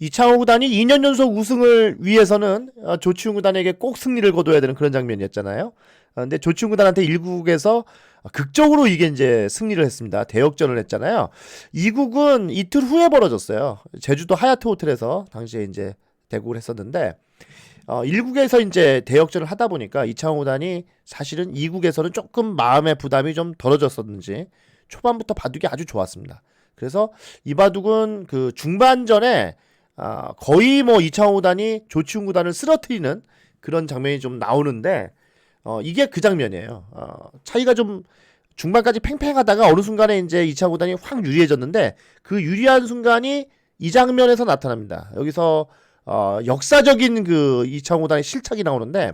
이창호 구단이 2년 연속 우승을 위해서는 어, 조치훈 구단에게 꼭 승리를 거둬야 되는 그런 장면이었잖아요. 어, 근데 조치훈 구단한테 1국에서 극적으로 이게 이제 승리를 했습니다. 대역전을 했잖아요. 2국은 이틀 후에 벌어졌어요. 제주도 하얏트 호텔에서 당시에 이제 대국을 했었는데 어, 1국에서 이제 대역전을 하다 보니까 이창호 구단이 사실은 2국에서는 조금 마음의 부담이 좀 덜어졌었는지 초반부터 바둑이 아주 좋았습니다. 그래서 이 바둑은 그 중반전에 아, 거의 뭐 이창호 구단이 조치훈 구단을 쓰러뜨리는 그런 장면이 좀 나오는데 어, 이게 그 장면이에요. 어, 차이가 좀 중반까지 팽팽하다가 어느 순간에 이제 이창호 구단이 확 유리해졌는데 그 유리한 순간이 이 장면에서 나타납니다. 여기서 어, 역사적인 그 이창호 구단의 실착이 나오는데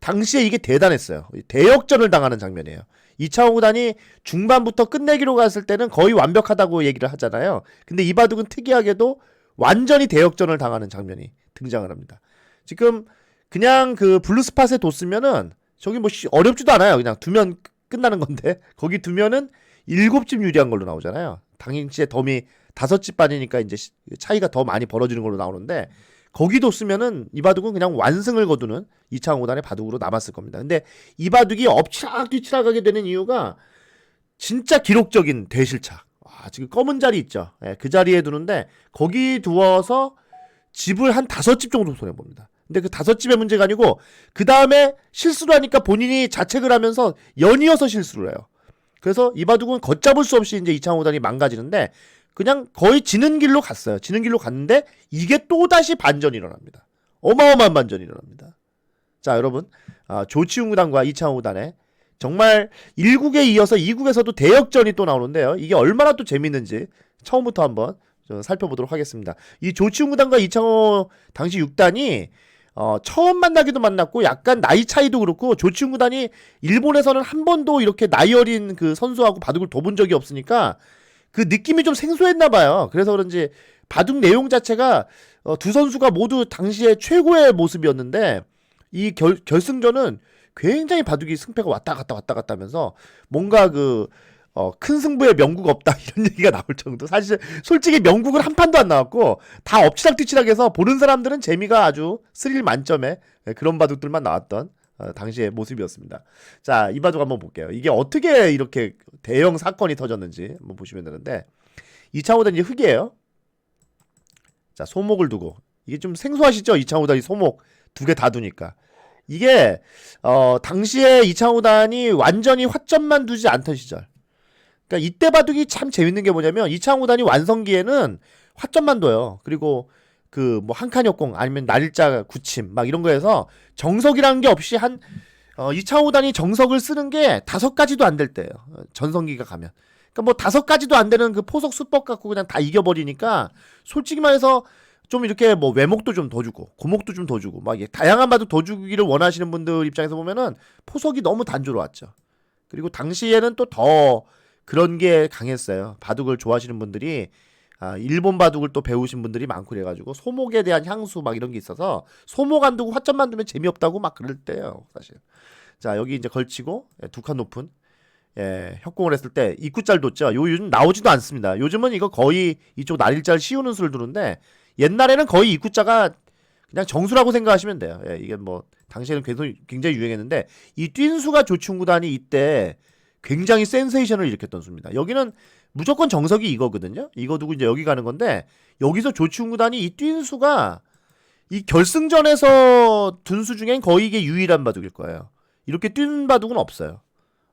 당시에 이게 대단했어요. 대역전을 당하는 장면이에요. 이창호 구단이 중반부터 끝내기로 갔을 때는 거의 완벽하다고 얘기를 하잖아요. 근데 이 바둑은 특이하게도 완전히 대역전을 당하는 장면이 등장을 합니다. 지금 그냥 그 블루스팟에 뒀으면은 저기 뭐 씨- 어렵지도 않아요. 그냥 두면 끝나는 건데 거기 두면은 일곱 집 유리한 걸로 나오잖아요. 당시에 덤이 다섯 집 반이니까 이제 시- 차이가 더 많이 벌어지는 걸로 나오는데 거기 뒀으면은 이 바둑은 그냥 완승을 거두는 이창호 구단의 바둑으로 남았을 겁니다. 근데 이 바둑이 엎치락 뒤치락하게 되는 이유가 진짜 기록적인 대실착. 아, 지금 검은 자리 있죠. 예, 그 자리에 두는데 거기 두어서 집을 한 다섯 집 정도 손해 봅니다. 근데 그 다섯 집의 문제가 아니고 그 다음에 실수를 하니까 본인이 자책을 하면서 연이어서 실수를 해요. 그래서 이 바둑은 걷잡을 수 없이 이제 이창호 구단이 망가지는데 그냥 거의 지는 길로 갔어요. 지는 길로 갔는데 이게 또 다시 반전이 일어납니다. 어마어마한 반전이 일어납니다. 자, 여러분, 아, 조치훈 구단과 이창호 구단의 정말 1국에 이어서 2국에서도 대역전이 또 나오는데요. 이게 얼마나 또 재밌는지 처음부터 한번 좀 살펴보도록 하겠습니다. 이 조치훈 구단과 이창호 당시 6단이 어, 처음 만나기도 만났고 약간 나이 차이도 그렇고 조치훈 구단이 일본에서는 한 번도 이렇게 나이 어린 그 선수하고 바둑을 둬본 적이 없으니까 그 느낌이 좀 생소했나 봐요. 그래서 그런지 바둑 내용 자체가 어, 두 선수가 모두 당시에 최고의 모습이었는데 이 결, 결승전은 굉장히 바둑이 승패가 왔다 갔다 왔다 갔다 하면서 뭔가 그, 어, 큰 승부에 명국 없다 이런 얘기가 나올 정도. 사실 솔직히 명국은 한 판도 안 나왔고 다 엎치락 뒤치락해서 보는 사람들은 재미가 아주 스릴 만점의 그런 바둑들만 나왔던 어, 당시의 모습이었습니다. 자, 이 바둑 한번 볼게요. 이게 어떻게 이렇게 대형 사건이 터졌는지 한번 보시면 되는데 이창호단 이제 흑이에요. 자, 소목을 두고 이게 좀 생소하시죠? 이창호단이 소목 두 개 다 두니까. 이게 어 당시에 이창호단이 완전히 화점만 두지 않던 시절. 그러니까 이때 바둑이 참 재밌는 게 뭐냐면 이창호단이 완성기에는 화점만 둬요. 그리고 그 뭐 한 칸 역공 아니면 날짜 굳힘 막 이런 거에서 정석이라는 게 없이 한 어, 이창호단이 정석을 쓰는 게 다섯 가지도 안 될 때예요. 어, 전성기가 가면. 그러니까 뭐 다섯 가지도 안 되는 그 포석 수법 갖고 그냥 다 이겨버리니까 솔직히 말해서 좀 이렇게 뭐 외목도 좀 더 주고 고목도 좀 더 주고 막 다양한 바둑 더 주기를 원하시는 분들 입장에서 보면은 포석이 너무 단조로웠죠. 그리고 당시에는 또 더 그런 게 강했어요. 바둑을 좋아하시는 분들이 아, 일본 바둑을 또 배우신 분들이 많고 그래가지고 소목에 대한 향수 막 이런 게 있어서 소목 안 두고 화점만 두면 재미없다고 막 그럴 때요 사실. 자 여기 이제 걸치고 예, 두칸 높은 예, 협공을 했을 때 입구짤 뒀죠. 요 요즘 나오지도 않습니다. 요즘은 이거 거의 이쪽 날일짤 씌우는 수를 두는데 옛날에는 거의 입구자가 그냥 정수라고 생각하시면 돼요. 예, 이게 뭐 당시에는 굉장히, 유행했는데 이 뛴수가 조충 구단이 이때 굉장히 센세이션을 일으켰던 수입니다. 여기는 무조건 정석이 이거거든요. 이거 두고 이제 여기 가는 건데 여기서 조충 구단이 이 뛴수가 이 결승전에서 둔 수 중엔 거의 이게 유일한 바둑일 거예요. 이렇게 뛰는 바둑은 없어요.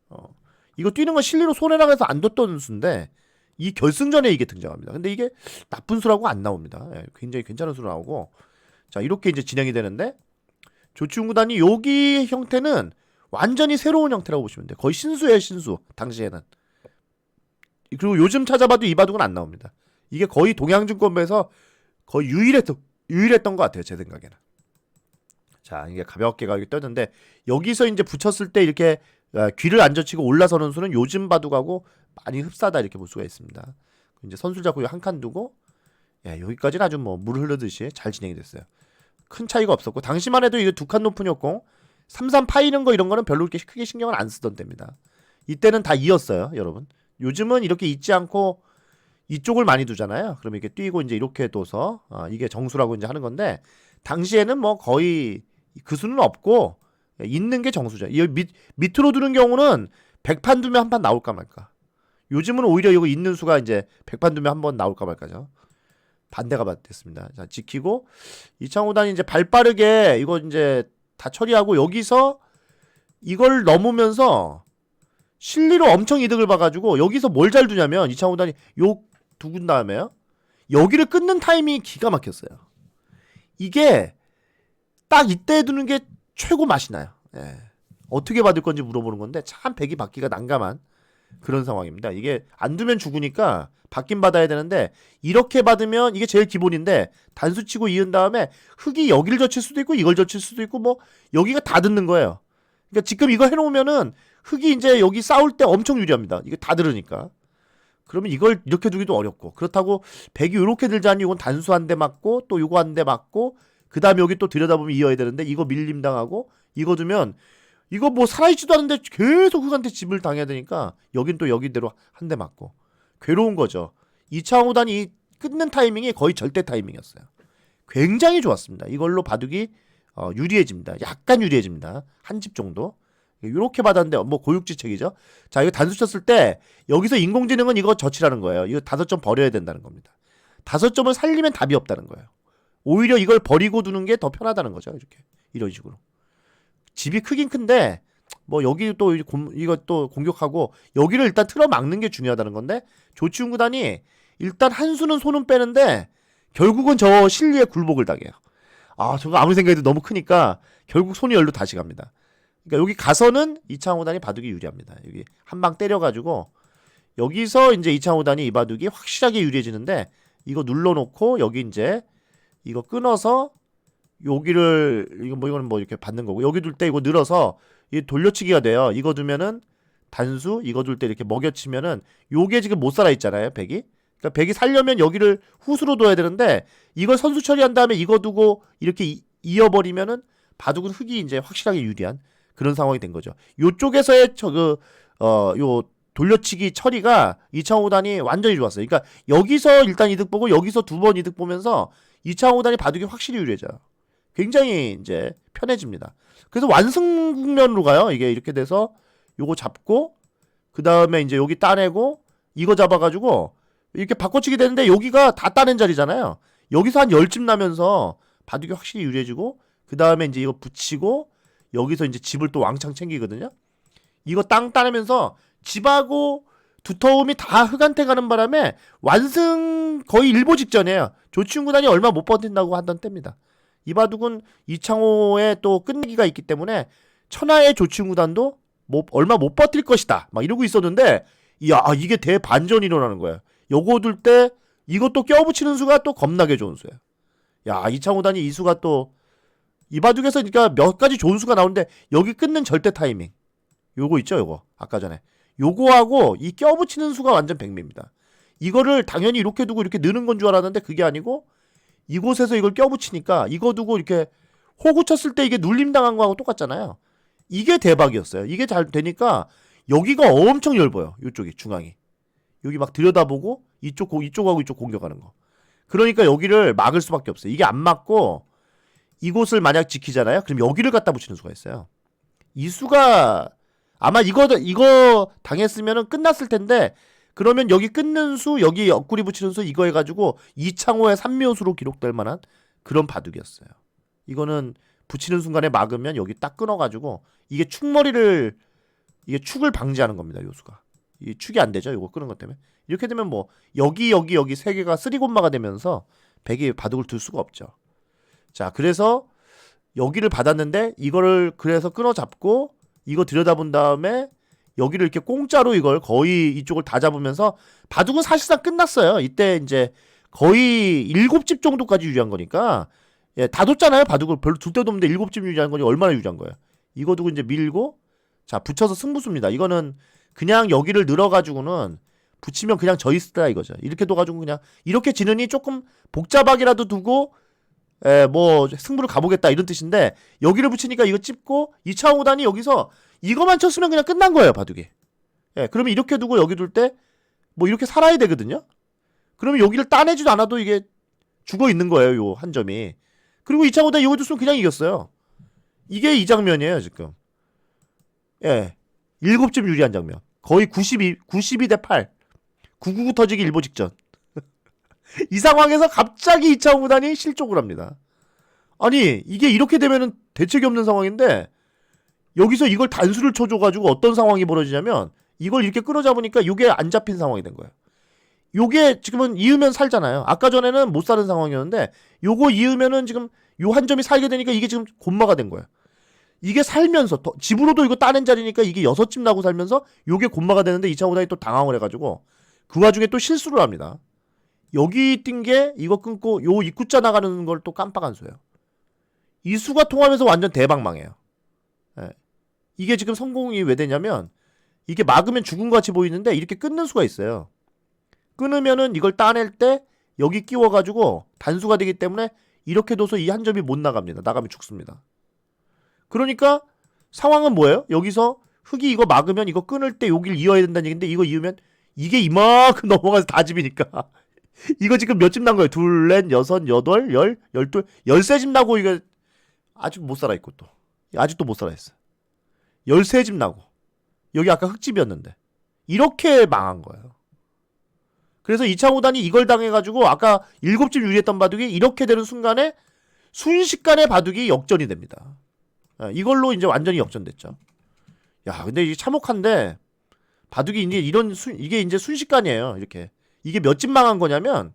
어. 이거 뛰는 건 실리로 손해랑 해서 안 뒀던 수인데 이 결승전에 이게 등장합니다. 근데 이게 나쁜 수라고 안 나옵니다. 예, 굉장히 괜찮은 수로 나오고 자 이렇게 이제 진행이 되는데 조치훈 구단이 여기 형태는 완전히 새로운 형태라고 보시면 돼요. 거의 신수예요 신수 당시에는 그리고 요즘 찾아봐도 이 바둑은 안 나옵니다. 이게 거의 동양증권배에서 거의 유일했던 유일했던 것 같아요 제 생각에는. 자 이게 가볍게 가게 떴는데 여기서 이제 붙였을 때 이렇게 아, 귀를 안 젖히고 올라서는 수는 요즘 바둑하고 많이 흡사하다 이렇게 볼 수가 있습니다. 이제 선술 잡고 한 칸 두고 야, 여기까지는 아주 뭐 물 흐르듯이 잘 진행이 됐어요. 큰 차이가 없었고 당시만 해도 이거 두칸 높은 역공 3-3 파이는 거 이런 거는 별로 그렇게 크게 신경을 안 쓰던 때입니다. 이때는 다 이었어요, 여러분. 요즘은 이렇게 잊지 않고 이쪽을 많이 두잖아요. 그러면 이렇게 뛰고 이제 이렇게 둬서 아, 이게 정수라고 이제 하는 건데 당시에는 뭐 거의 그 수는 없고 있는 게 정수죠. 이 밑, 밑으로 두는 경우는 100판 두면 한 판 나올까 말까. 요즘은 오히려 이거 있는 수가 이제 100판 두면 한 번 나올까 말까죠. 반대가 됐습니다. 자, 지키고 이창호단이 이제 발 빠르게 이거 이제 다 처리하고 여기서 이걸 넘으면서 실리로 엄청 이득을 봐가지고 여기서 뭘 잘 두냐면 이창호단이 요 두 군 다음에요. 여기를 끊는 타이밍이 기가 막혔어요. 이게 딱 이때 두는 게 최고 맛이 나요. 예. 어떻게 받을 건지 물어보는 건데 참 백이 받기가 난감한 그런 상황입니다. 이게 안 두면 죽으니까 받긴 받아야 되는데 이렇게 받으면 이게 제일 기본인데 단수 치고 이은 다음에 흙이 여기를 젖힐 수도 있고 이걸 젖힐 수도 있고 뭐 여기가 다 듣는 거예요. 그러니까 지금 이거 해놓으면은 흙이 이제 여기 싸울 때 엄청 유리합니다. 이게 다 들으니까. 그러면 이걸 이렇게 두기도 어렵고 그렇다고 백이 이렇게 들자니 이건 단수 한 대 맞고 또 요거 한 대 맞고 그 다음에 여기 또 들여다보면 이어야 되는데 이거 밀림 당하고 이거 두면 이거 뭐 살아있지도 않은데 계속 흙한테 집을 당해야 되니까 여긴 또 여기대로 한 대 맞고 괴로운 거죠. 이창호단이 끊는 타이밍이 거의 절대 타이밍이었어요. 굉장히 좋았습니다. 이걸로 바둑이 어, 유리해집니다. 약간 유리해집니다. 한 집 정도. 이렇게 받았는데 뭐 고육지책이죠. 자 이거 단수 쳤을 때 여기서 인공지능은 이거 젖히라는 거예요. 이거 다섯 점 버려야 된다는 겁니다. 다섯 점을 살리면 답이 없다는 거예요. 오히려 이걸 버리고 두는 게 더 편하다는 거죠. 이렇게 이런 식으로. 집이 크긴 큰데 뭐 여기 또또 공격하고 여기를 일단 틀어 막는 게 중요하다는 건데 조치훈 구단이 일단 한 수는 손은 빼는데 결국은 저 실리에 굴복을 당해요. 아 저거 아무리 생각해도 너무 크니까 결국 손이 열로 다시 갑니다. 그러니까 여기 가서는 이창호단이 바둑이 유리합니다. 여기 한 방 때려가지고 여기서 이제 이창호단이 이 바둑이 확실하게 유리해지는데 이거 눌러놓고 여기 이제 이거 끊어서 여기를 이거 뭐 이거는 뭐 이렇게 받는 거고 여기 둘 때 이거 늘어서 이 돌려치기가 돼요. 이거 두면은 단수 이거 둘 때 이렇게 먹여치면은 요게 지금 못 살아 있잖아요. 백이. 그러니까 백이 살려면 여기를 후수로 둬야 되는데 이걸 선수 처리한 다음에 이거 두고 이렇게 이, 이어버리면은 바둑은 흙이 이제 확실하게 유리한 그런 상황이 된 거죠. 요쪽에서의 저그 어 요 돌려치기 처리가 이창호 단이 완전히 좋았어요. 그러니까 여기서 일단 이득 보고 여기서 두 번 이득 보면서 이창호 단이 바둑이 확실히 유리해져요. 굉장히 이제 편해집니다. 그래서 완승 국면으로 가요. 이게 이렇게 돼서 요거 잡고 그 다음에 이제 여기 따내고 이거 잡아가지고 이렇게 바꿔치기 되는데 여기가 다 따낸 자리잖아요. 여기서 한 열집 나면서 바둑이 확실히 유리해지고 그 다음에 이제 이거 붙이고 여기서 이제 집을 또 왕창 챙기거든요. 이거 땅 따내면서 집하고 두터움이 다 흑한테 가는 바람에 완승 거의 일보 직전이에요. 조치훈 구단이 얼마 못 버틴다고 하던 때입니다. 이 바둑은 이창호의 또 끝내기가 있기 때문에 천하의 조치훈 구단도 뭐 얼마 못 버틸 것이다. 막 이러고 있었는데 야 이게 대반전이 일어나는 거예요. 요거 둘 때 이것도 껴붙이는 수가 또 겁나게 좋은 수예요. 야 이창호 단이 이 수가 또 이 바둑에서 그러니까 몇 가지 좋은 수가 나오는데 여기 끊는 절대 타이밍 요거 있죠 요거 아까 전에 요거하고 이 껴붙이는 수가 완전 백미입니다. 이거를 당연히 이렇게 두고 이렇게 느는 건 줄 알았는데 그게 아니고 이곳에서 이걸 껴붙이니까 이거 두고 이렇게 호구 쳤을 때 이게 눌림 당한 거하고 똑같잖아요. 이게 대박이었어요. 이게 잘 되니까 여기가 엄청 넓어요. 이쪽이 중앙이. 여기 막 들여다보고 이쪽 고 이쪽하고 이쪽 공격하는 거. 그러니까 여기를 막을 수밖에 없어요. 이게 안 맞고 이곳을 만약 지키잖아요. 그럼 여기를 갖다 붙이는 수가 있어요. 이 수가 아마 이거 이거 당했으면은 끝났을 텐데 그러면 여기 끊는 수 여기 옆구리 붙이는 수 이거 해가지고 이창호의 삼묘수로 기록될 만한 그런 바둑이었어요. 이거는 붙이는 순간에 막으면 여기 딱 끊어가지고 이게 축머리를 이게 축을 방지하는 겁니다. 요수가 이 축이 안 되죠. 이거 끄는 것 때문에 이렇게 되면 뭐 여기 여기 여기 세 개가 쓰리곤마가 되면서 백이 바둑을 둘 수가 없죠. 자 그래서 여기를 받았는데 이거를 그래서 끊어 잡고 이거 들여다본 다음에 여기를 이렇게 공짜로 이걸 거의 이쪽을 다 잡으면서 바둑은 사실상 끝났어요. 이때 이제 거의 일곱 집 정도까지 유리한 거니까 예, 다 뒀잖아요. 바둑을 별로 둘 데도 없는데 일곱 집 유리한 거니 얼마나 유리한 거예요. 이거 두고 이제 밀고 자 붙여서 승부수입니다. 이거는 그냥 여기를 늘어가지고는 붙이면 그냥 져 있다 이거죠. 이렇게 둬가지고 그냥 이렇게 지느니 조금 복잡하게라도 두고 에, 뭐 승부를 가보겠다 이런 뜻인데 여기를 붙이니까 이거 찝고 이차오단이 여기서 이거만 쳤으면 그냥 끝난 거예요 바둑이. 예, 그러면 이렇게 두고 여기 둘 때 뭐 이렇게 살아야 되거든요. 그러면 여기를 따내지도 않아도 이게 죽어 있는 거예요. 요 한 점이. 그리고 이창호다 이거 줬으면 그냥 이겼어요. 이게 이 장면이에요, 지금. 예. 7점 유리한 장면. 거의 92, 92 대 8. 999 터지기 일보 직전. 이 상황에서 갑자기 이창호 구단이 실족을 합니다. 아니, 이게 이렇게 되면은 대책이 없는 상황인데, 여기서 이걸 단수를 쳐줘가지고 어떤 상황이 벌어지냐면, 이걸 이렇게 끌어잡으니까 이게 안 잡힌 상황이 된 거예요. 요게 지금은 이으면 살잖아요. 아까 전에는 못 사는 상황이었는데, 요거 이으면은 지금 요 한 점이 살게 되니까 이게 지금 곤마가 된 거예요. 이게 살면서 더- 집으로도 이거 따낸 자리니까 이게 여섯 집 나고 살면서 요게 곤마가 되는데 이창호 구단이 또 당황을 해가지고 그 와중에 또 실수를 합니다. 여기 뛴게 이거 끊고 요 입구자 나가는 걸 또 깜빡한 수예요. 이 수가 통하면서 완전 대박망해요. 예. 이게 지금 성공이 왜 되냐면 이게 막으면 죽은 것 같이 보이는데 이렇게 끊는 수가 있어요. 끊으면은 이걸 따낼 때 여기 끼워가지고 단수가 되기 때문에 이렇게 둬서 이 한 점이 못 나갑니다. 나가면 죽습니다. 그러니까 상황은 뭐예요? 여기서 흙이 이거 막으면 이거 끊을 때 여길 이어야 된다는 얘기인데 이거 이으면 이게 이만큼 넘어가서 다 집이니까 이거 지금 몇 집 난 거예요? 둘, 넷, 여섯, 여덟, 열, 열둘, 열세 집 나고 이거 아직 못 살아 있고 또 아직도 못 살아 있어. 열세 집 나고 여기 아까 흙집이었는데 이렇게 망한 거예요. 그래서 이창호단이 이걸 당해가지고 아까 일곱 집 유리했던 바둑이 이렇게 되는 순간에 순식간에 바둑이 역전이 됩니다. 아, 이걸로 이제 완전히 역전됐죠. 야, 근데 이게 참혹한데 바둑이 이제 이런 순 이게 이제 순식간이에요. 이렇게 이게 몇 집 망한 거냐면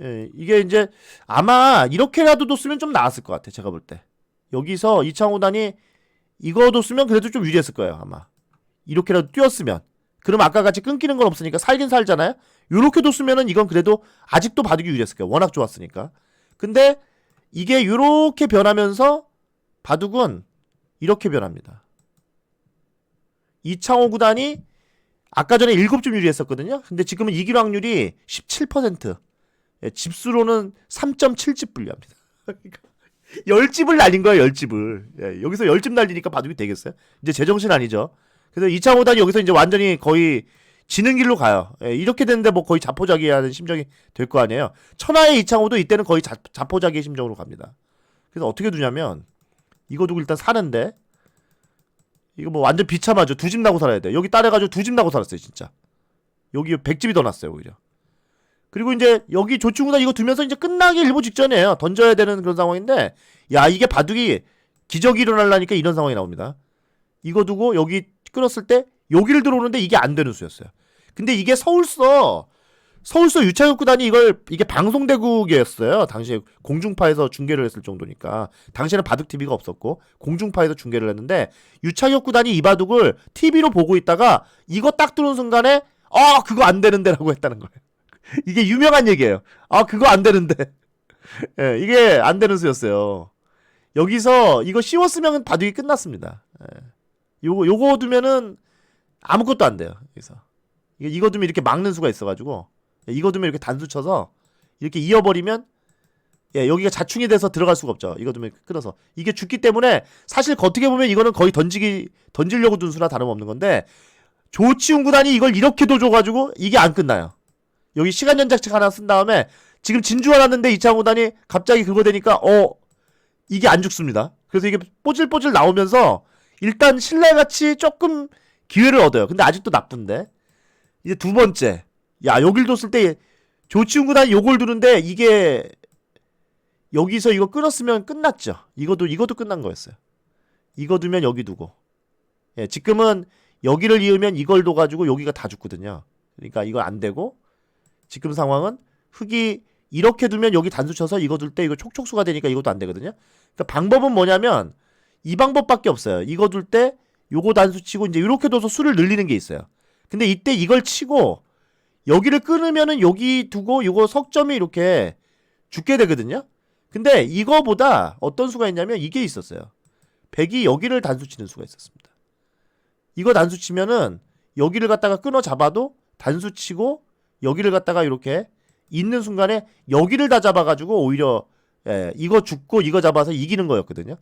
예, 이게 이제 아마 이렇게라도 뒀으면 좀 나았을 것 같아. 제가 볼 때 여기서 이창호단이 이거 뒀으면 그래도 좀 유리했을 거예요. 아마 이렇게라도 뛰었으면 그럼 아까 같이 끊기는 건 없으니까 살긴 살잖아요. 요렇게 뒀으면은 이건 그래도 아직도 바둑이 유리했을 거예요. 워낙 좋았으니까. 근데 이게 요렇게 변하면서 바둑은 이렇게 변합니다. 이창호 구단이 아까 전에 7점 유리했었거든요. 근데 지금은 이길 확률이 17%. 예, 집수로는 3.7집 불리합니다. 10집을 날린 거예요, 10집을. 예, 여기서 10집 날리니까 바둑이 되겠어요? 이제 제정신 아니죠. 그래서 이창호 구단이 여기서 이제 완전히 거의 지는 길로 가요. 예, 이렇게 되는데 뭐 거의 자포자기하는 심정이 될 거 아니에요. 천하의 이창호도 이때는 거의 자, 자포자기의 심정으로 갑니다. 그래서 어떻게 두냐면 이거 두고 일단 사는데 이거 뭐 완전 비참하죠. 두 집 나고 살아야 돼. 여기 따라가지고 두 집 나고 살았어요, 진짜. 여기 백집이 더 났어요, 오히려. 그리고 이제 여기 조충구다 이거 두면서 이제 끝나기 일보 직전이에요. 던져야 되는 그런 상황인데, 야 이게 바둑이 기적이 일어나려니까 이런 상황이 나옵니다. 이거 두고 여기 끌었을 때 여기를 들어오는데 이게 안 되는 수였어요. 근데 이게 서울서 서울서 유창혁 구단이 이걸 이게 방송대국이었어요. 당시에 공중파에서 중계를 했을 정도니까 당시에는 바둑 TV가 없었고 공중파에서 중계를 했는데 유창혁 구단이 이 바둑을 TV로 보고 있다가 이거 딱 들어온 순간에 아 그거 안 되는데라고 했다는 거예요. 이게 유명한 얘기예요. 아 그거 안 되는데. 예, 이게 안 되는 수였어요. 여기서 이거 씌웠으면 바둑이 끝났습니다. 예. 요거 요거 두면은 아무것도 안 돼요. 여기서 이거 두면 이렇게 막는 수가 있어가지고 예, 이거 두면 이렇게 단수 쳐서 이렇게 이어버리면 예 여기가 자충이 돼서 들어갈 수가 없죠. 이거 두면 끊어서 이게 죽기 때문에 사실 겉으게 보면 이거는 거의 던지기 던지려고 둔 수나 다름없는 건데 조치훈 구단이 이걸 이렇게 도 줘가지고 이게 안 끝나요. 여기 시간 연장책 하나 쓴 다음에 지금 진주가 났는데 이창호 구단이 갑자기 그거 되니까 어 이게 안 죽습니다. 그래서 이게 뽀질뽀질 나오면서 일단 신뢰같이 조금 기회를 얻어요. 근데 아직도 나쁜데 이제 두 번째 야 여길 뒀을 때 조치훈 구단이 요걸 두는데 이게 여기서 이거 끊었으면 끝났죠. 이것도 이것도 끝난 거였어요. 이거 두면 여기 두고 예 지금은 여기를 이으면 이걸 둬가지고 여기가 다 죽거든요. 그러니까 이거 안 되고 지금 상황은 흙이 이렇게 두면 여기 단수 쳐서 이거 둘 때 이거 촉촉수가 되니까 이것도 안 되거든요. 그러니까 방법은 뭐냐면 이 방법밖에 없어요. 이거 둘 때 요거 단수 치고 이제 이렇게 둬서 수를 늘리는 게 있어요. 근데 이때 이걸 치고 여기를 끊으면은 여기 두고 요거 석점이 이렇게 죽게 되거든요. 근데 이거보다 어떤 수가 있냐면 이게 있었어요. 백이 여기를 단수 치는 수가 있었습니다. 이거 단수 치면은 여기를 갖다가 끊어 잡아도 단수 치고 여기를 갖다가 이렇게 있는 순간에 여기를 다 잡아가지고 오히려 예, 이거 죽고 이거 잡아서 이기는 거였거든요.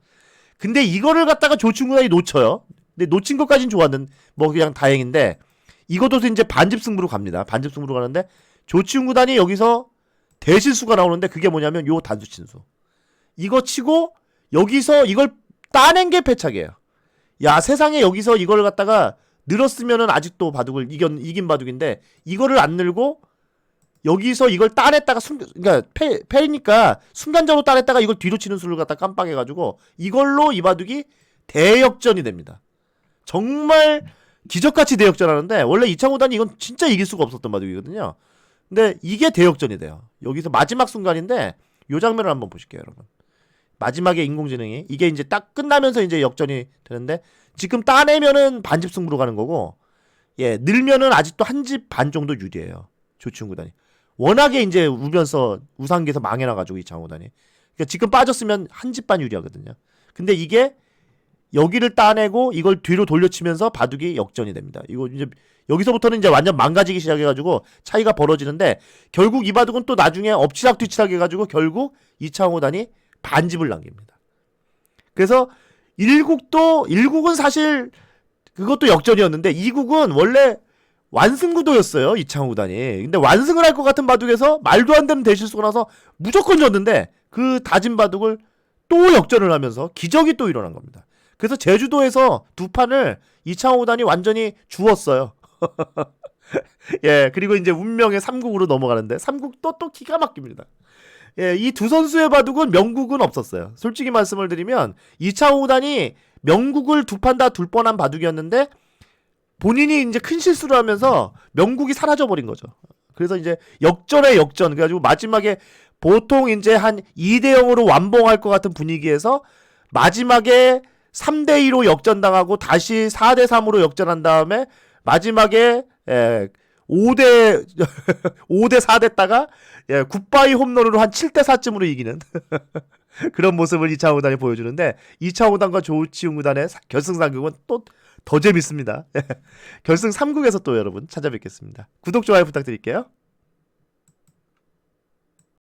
근데 이거를 갖다가 조충구단이 놓쳐요. 근데 놓친 것까진 좋았는 뭐 그냥 다행인데 이것도 이제 반집 승부로 갑니다. 반집 승부로 가는데 조치훈 구단이 여기서 대실수가 나오는데 그게 뭐냐면 요 단수 친수. 이거 치고 여기서 이걸 따낸 게 패착이에요. 야 세상에 여기서 이걸 갖다가 늘었으면은 아직도 바둑을 이긴 이긴 바둑인데 이거를 안 늘고 여기서 이걸 따냈다가 순 그러니까 패 패니까 순간적으로 따냈다가 이걸 뒤로 치는 수를 갖다 깜빡해 가지고 이걸로 이 바둑이 대역전이 됩니다. 정말 기적같이 대역전하는데 원래 이창호단이 이건 진짜 이길 수가 없었던 바둑이거든요. 근데 이게 대역전이 돼요. 여기서 마지막 순간인데 요 장면을 한번 보실게요, 여러분. 마지막에 인공지능이 이게 이제 딱 끝나면서 이제 역전이 되는데 지금 따내면은 반집 승부로 가는 거고 예 늘면은 아직도 한 집 반 정도 유리해요. 조치훈 구단이. 워낙에 이제 우면서 우상기에서 망해놔가지고 이창호단이. 그러니까 지금 빠졌으면 한 집 반 유리하거든요. 근데 이게 여기를 따내고 이걸 뒤로 돌려치면서 바둑이 역전이 됩니다. 이거 이제 여기서부터는 이제 완전 망가지기 시작해가지고 차이가 벌어지는데 결국 이 바둑은 또 나중에 엎치락 뒤치락 해가지고 결국 이창호단이 반집을 남깁니다. 그래서 1국도 1국은 사실 그것도 역전이었는데 2국은 원래 완승구도였어요 이창호 구단이. 근데 완승을 할 것 같은 바둑에서 말도 안 되는 대실수가 나서 무조건 졌는데 그 다진 바둑을 또 역전을 하면서 기적이 또 일어난 겁니다. 그래서 제주도에서 두 판을 이창호 구단이 완전히 주웠어요. 예, 그리고 이제 운명의 3국으로 넘어가는데 3국도 또 기가 막힙니다. 예, 이 두 선수의 바둑은 명국은 없었어요. 솔직히 말씀을 드리면 이창호 구단이 명국을 두 판 다 둘 뻔한 바둑이었는데 본인이 이제 큰 실수를 하면서 명국이 사라져 버린 거죠. 그래서 이제 역전의 역전 그래가지고 마지막에 보통 이제 한 2대 0으로 완봉할 것 같은 분위기에서 마지막에 3대 2로 역전당하고 다시 4대 3으로 역전한 다음에 마지막에 예, 5대 5대 4 됐다가 예, 굿바이 홈런으로 한 7대 4쯤으로 이기는 그런 모습을 이창호 구단이 보여주는데 이창호 구단과 조치웅 구단의 사- 결승 상국은 또 더 재밌습니다. 결승 3국에서 또 여러분 찾아뵙겠습니다. 구독 좋아요 부탁드릴게요.